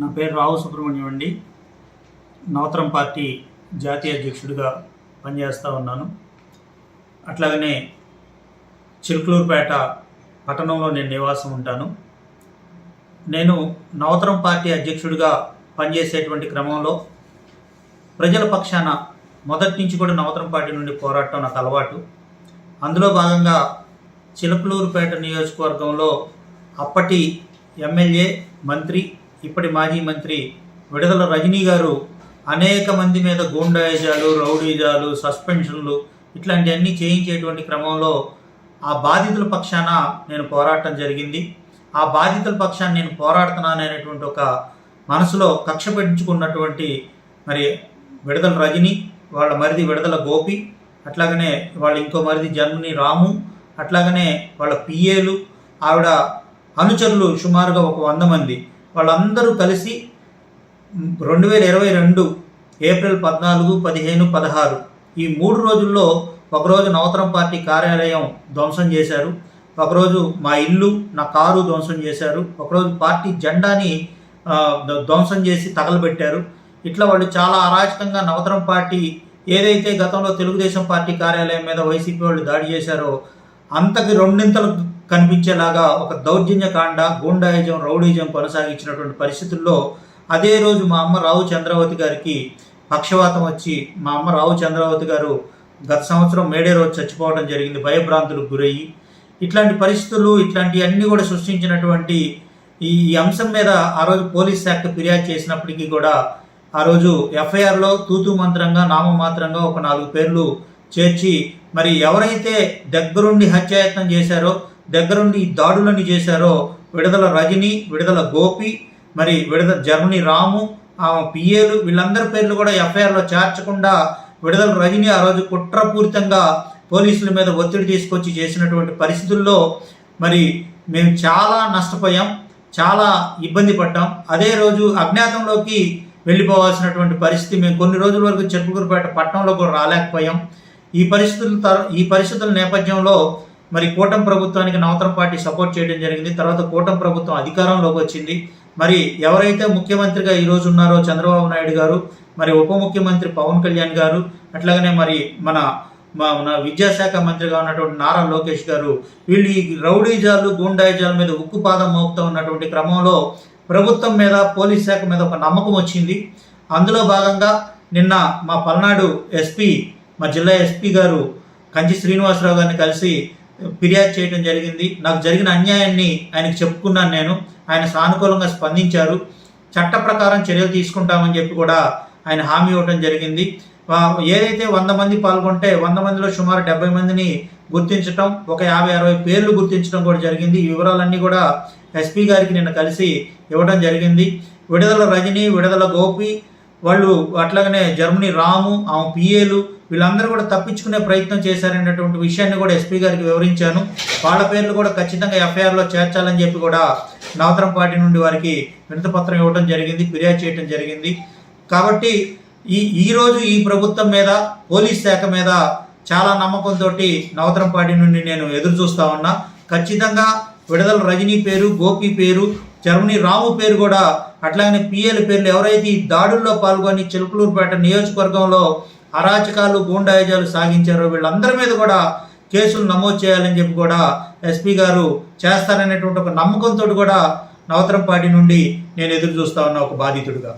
నా పేరు రావు సుబ్రహ్మణ్యం అండి. నవతరం పార్టీ జాతీయ అధ్యక్షుడిగా పనిచేస్తూ ఉన్నాను. అట్లాగనే చిరుకులూరుపేట పట్టణంలో నేను నివాసం ఉంటాను. నేను నవతరం పార్టీ అధ్యక్షుడిగా పనిచేసేటువంటి క్రమంలో ప్రజల పక్షాన మొదటి నుంచి కూడా నవతరం పార్టీ నుండి పోరాటం నాకు అలవాటు. అందులో భాగంగా చిలకలూరుపేట నియోజకవర్గంలో అప్పటి ఎమ్మెల్యే మంత్రి ఇప్పటి మాజీ మంత్రి విడుదల రజనీ గారు అనేక మంది మీద గూండాయిజాలు రౌడీజాలు సస్పెన్షన్లు ఇట్లాంటివన్నీ చేయించేటువంటి క్రమంలో ఆ బాధితుల పక్షాన నేను పోరాటం జరిగింది. ఆ బాధితుల పక్షాన నేను పోరాడుతున్నాననేటువంటి ఒక మనసులో కక్ష పెంచుకున్నటువంటి మరి విడుదల రజని వాళ్ళ మరిది విడుదల గోపి అట్లాగనే వాళ్ళ ఇంకో మరిది జన్మని రాము అట్లాగనే వాళ్ళ పిఏలు ఆవిడ అనుచరులు సుమారుగా ఒక వంద మంది. వాళ్ళందరూ కలిసి రెండు వేల ఇరవై రెండు ఏప్రిల్ పద్నాలుగు పదిహేను పదహారు ఈ మూడు రోజుల్లో ఒకరోజు నవతరం పార్టీ కార్యాలయం ధ్వంసం చేశారు. ఒకరోజు మా ఇల్లు నా కారు ధ్వంసం చేశారు. ఒకరోజు పార్టీ జెండాని ధ్వంసం చేసి తగలబెట్టారు. ఇట్లా వాళ్ళు చాలా అరాచకంగా నవతరం పార్టీ ఏదైతే గతంలో తెలుగుదేశం పార్టీ కార్యాలయం మీద వైసీపీ వాళ్ళు దాడి చేశారో అంతకి రెండింతలు కనిపించేలాగా ఒక దౌర్జన్యకాండ గూండాయిజం రౌడీజం కొనసాగించినటువంటి పరిస్థితుల్లో అదే రోజు మా అమ్మ రావు చంద్రావతి గారికి పక్షవాతం వచ్చి మా అమ్మ రావు చంద్రావతి గారు గత సంవత్సరం మేడే రోజు చచ్చిపోవడం జరిగింది భయభ్రాంతులకు గురయ్యి. ఇట్లాంటి పరిస్థితులు ఇట్లాంటివన్నీ కూడా సృష్టించినటువంటి ఈ ఈ అంశం మీద ఆ రోజు పోలీస్ శాఖ ఫిర్యాదు చేసినప్పటికీ కూడా ఆ రోజు ఎఫ్ఐఆర్లో తూతు మంత్రంగా నామమాత్రంగా ఒక నాలుగు పేర్లు చేర్చి మరి ఎవరైతే దగ్గరుండి హత్యాయత్నం చేశారో దగ్గరుండి ఈ దాడులని చేశారో విడుదల రజని విడుదల గోపి మరి విడుదల జర్మనీ రాము ఆమె పిఏలు వీళ్ళందరి పేర్లు కూడా ఎఫ్ఐఆర్లో చేర్చకుండా విడుదల రజని ఆ రోజు కుట్రపూరితంగా పోలీసుల మీద ఒత్తిడి తీసుకొచ్చి చేసినటువంటి పరిస్థితుల్లో మరి మేము చాలా నష్టపోయాం చాలా ఇబ్బంది పడ్డాం. అదే రోజు అజ్ఞాతంలోకి వెళ్ళిపోవాల్సినటువంటి పరిస్థితి మేము కొన్ని రోజుల వరకు చెరుకుగురుపేట పట్టణంలో కూడా రాలేకపోయాం. ఈ పరిస్థితుల తర్- ఈ పరిస్థితుల నేపథ్యంలో మరి కూటమి ప్రభుత్వానికి నవతరం పార్టీ సపోర్ట్ చేయడం జరిగింది. తర్వాత కూటమి ప్రభుత్వం అధికారంలోకి వచ్చింది. మరి ఎవరైతే ముఖ్యమంత్రిగా ఈ రోజు ఉన్నారో చంద్రబాబు నాయుడు గారు మరి ఉప ముఖ్యమంత్రి పవన్ కళ్యాణ్ గారు అట్లాగనే మరి మన మన విద్యాశాఖ మంత్రిగా ఉన్నటువంటి నారా లోకేష్ గారు వీళ్ళు ఈ రౌడీజాలు గూండాయిజాల మీద ఉక్కుపాదం మోపుతూ ఉన్నటువంటి క్రమంలో ప్రభుత్వం మీద పోలీస్ శాఖ మీద ఒక నమ్మకం వచ్చింది. అందులో భాగంగా నిన్న మా పల్నాడు ఎస్పీ మా జిల్లా ఎస్పీ గారు కంచి శ్రీనివాసరావు గారిని కలిసి ఫిర్యాదు చేయడం జరిగింది. నాకు జరిగిన అన్యాయాన్ని ఆయనకు చెప్పుకున్నాను నేను. ఆయన సానుకూలంగా స్పందించారు. చట్ట ప్రకారం చర్యలు తీసుకుంటామని చెప్పి కూడా ఆయన హామీ ఇవ్వడం జరిగింది. ఏదైతే వంద మంది పాల్గొంటే వంద మందిలో సుమారు డెబ్బై మందిని గుర్తించడం ఒక యాభై అరవై పేర్లు గుర్తించడం కూడా జరిగింది. ఈ వివరాలన్నీ కూడా ఎస్పీ గారికి నిన్న కలిసి ఇవ్వడం జరిగింది. విడుదల రజని విడుదల గోపి వాళ్ళు అట్లాగనే జర్మనీ రాము ఆమె పిఏలు వీళ్ళందరూ కూడా తప్పించుకునే ప్రయత్నం చేశారనేటువంటి విషయాన్ని కూడా ఎస్పీ గారికి వివరించాను. వాళ్ళ పేర్లు కూడా ఖచ్చితంగా ఎఫ్ఐఆర్లో చేర్చాలని చెప్పి కూడా నవతరం పార్టీ నుండి వారికి వినతిపత్రం ఇవ్వడం జరిగింది ఫిర్యాదు చేయడం జరిగింది. కాబట్టి ఈ ఈరోజు ఈ ప్రభుత్వం మీద పోలీస్ శాఖ మీద చాలా నమ్మకంతో నవతరం పార్టీ నుండి నేను ఎదురు చూస్తా ఉన్నా. ఖచ్చితంగా విడుదల రజనీ పేరు గోపి పేరు జర్మనీ రాము పేరు కూడా అట్లాగనే పిఎల్ పేర్లు ఎవరైతే ఈ దాడుల్లో పాల్గొని చిలుకలూరుపేట నియోజకవర్గంలో అరాచకాలు గూండాయిజాలు సాగించారో వీళ్ళందరి మీద కూడా కేసులు నమోదు చేయాలని చెప్పి కూడా ఎస్పీ గారు చేస్తారనేటువంటి ఒక నమ్మకంతో కూడా నవతరం పార్టీ నుండి నేను ఎదురు చూస్తా ఉన్న ఒక బాధితుడిగా.